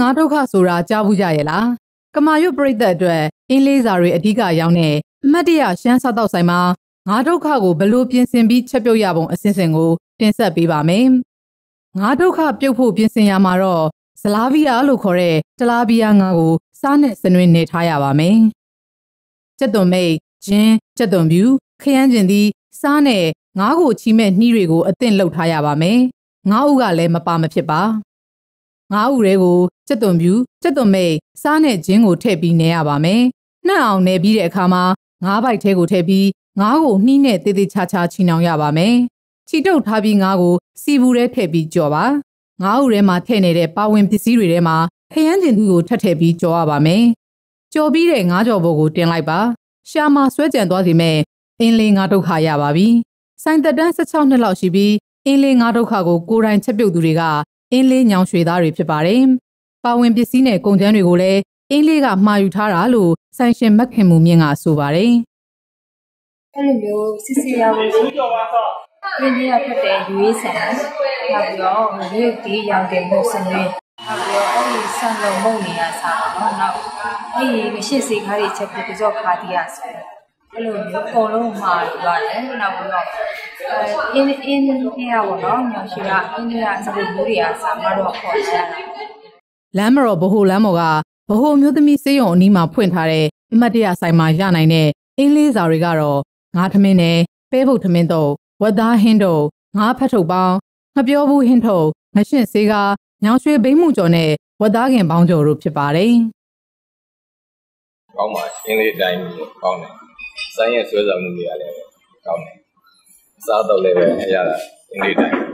ငါးဒုက္ခဆိုတာကြားဘူးကြရဲ့လားကမာရွတ်ပြိသက်အတွက်အင်းလေးစာတွေအဓိကရောက်တဲ့အမတ်တရရှမ်းစားတော့ဆိုင်မှာငါးဒုက္ခကိုဘလို့ပြင်ဆင်ပြီးချက်ပြုတ်ရပုံအစဉ်စဉ်ကိုတင်ဆက်ပေးပါမယ်ငါးဒုက္ခပြုတ်ဖို့ပြင်ဆင်ရမှာတော့ဇလာဗီယာလို့ခေါ်တဲ့တလာဗီယာငါကိုစားနဲ့စနွင်းနေထားရပါမယ်ကျက်သွန်မိတ်ဂျင်းကျက်သွန်ပြူခရမ်းကျင်သည်စားနဲ့ငါးကိုချီမဲ့နှီးတွေကိုအသင့်လှုပ်ထားရပါမယ်ငါးဥကလည်းမပါမဖြစ်ပါ ငါးဥတွေကိုကျက်သွန်ပြူကျက်သွန်မိတ်စားနဲ့ဂျင်းကိုထည့်ပြီးနေရပါမယ်နှံ့အောင်နေပြီးတဲ့အခါမှာငါးပိုက်ထဲကိုထည့်ပြီးငါးကိုနှီးနဲ့တေးသေးချာချာချီနှောင်ရပါမယ်ချီတုပ်ထားပြီးငါးကိုစီဘူးထဲထည့်ပြီးကြော်ပါငါးဥထဲမှာထည့်နေတဲ့ပါဝင်ပစ္စည်းတွေထဲမှာခရမ်းကျင်သူကိုထပ်ထည့်ပြီးကြော်ရပါမယ်ကြော်ပြီးတဲ့ငါးကြော်ဘုတ်ကိုတင်လိုက်ပါရှာမှာဆွဲကြံသွားစီမဲ့အင်းလေးငါးဒုက္ခရပါပြီဆိုင်သက်တန်း16နှစ်လောက်ရှိပြီးအင်းလေးငါးဒုက္ခကိုကိုယ်တိုင်ချက်ပြုတ်သူတွေက အင်းလေးညောင်ရွှေသားတွေဖြစ်ပါတယ်ပါဝင်ပစ္စည်းနဲ့ကုန်ကျန်းတွေကိုလည်းအင်းလေးကမှာယူထားတာလို့ဆိုင်ရှင်မက်ခင်မူမြင့်ကဆိုပါတယ်အဲ့လိုမျိုးစစ်စစ်ရဖို့ပြင်းပြရဖက်တဲ့ရွေးဆန်နောက်ပြီးတော့ရွေးတီးရောင်တင်မှုစနစ်နောက်ပြီးတော့အဲ့ဒီဆန်လုံးမုံနေရစားတော့နောက်အဲ့ဒီမရှိစေခါးတွေချက်ပြီးကြော့ခါတီးရဆို အဲ့လိုမျိုးအကုန်လုံးမှာပါတယ်နောက်ပြီးတော့အင်းအင်းနေရပါတော့ညောင်ရှိကအင်းနေရစပူဘူးတွေကစာမတော့ခေါ်ရတာလမ်းမတော်ဘဟုလမ်းမော်ကဘဟုမျိုးသမီးစေးရုံအနီးမှာဖွင့်ထားတဲ့အမတ်တရဆိုင်မှာရနိုင်တဲ့အင်းလေးစာတွေကတော့ငါးထမင်းနဲ့ပဲဖုတ်ထမင်းတော့ဝက်သားဟင်းတို့ငါးဖတ်ထုတ်ပေါင်းငပြောဘူးဟင်းထုတ်ငရှင့်စေးကားညောင်ရွှေဘိမ့်မှုကျော်နဲ့ဝက်သားခင်ပေါင်းကျော်တို့ဖြစ်ပါတယ်။ကောင်းပါအင်းလေးတိုင်းကောင်းတယ်။ စိုင်းရဲ့ဆွဲဆောင်မှုတွေကလည်းကောင်းတယ်။စားတော့လည်းပဲအရတာအင်းလေးတိုင်း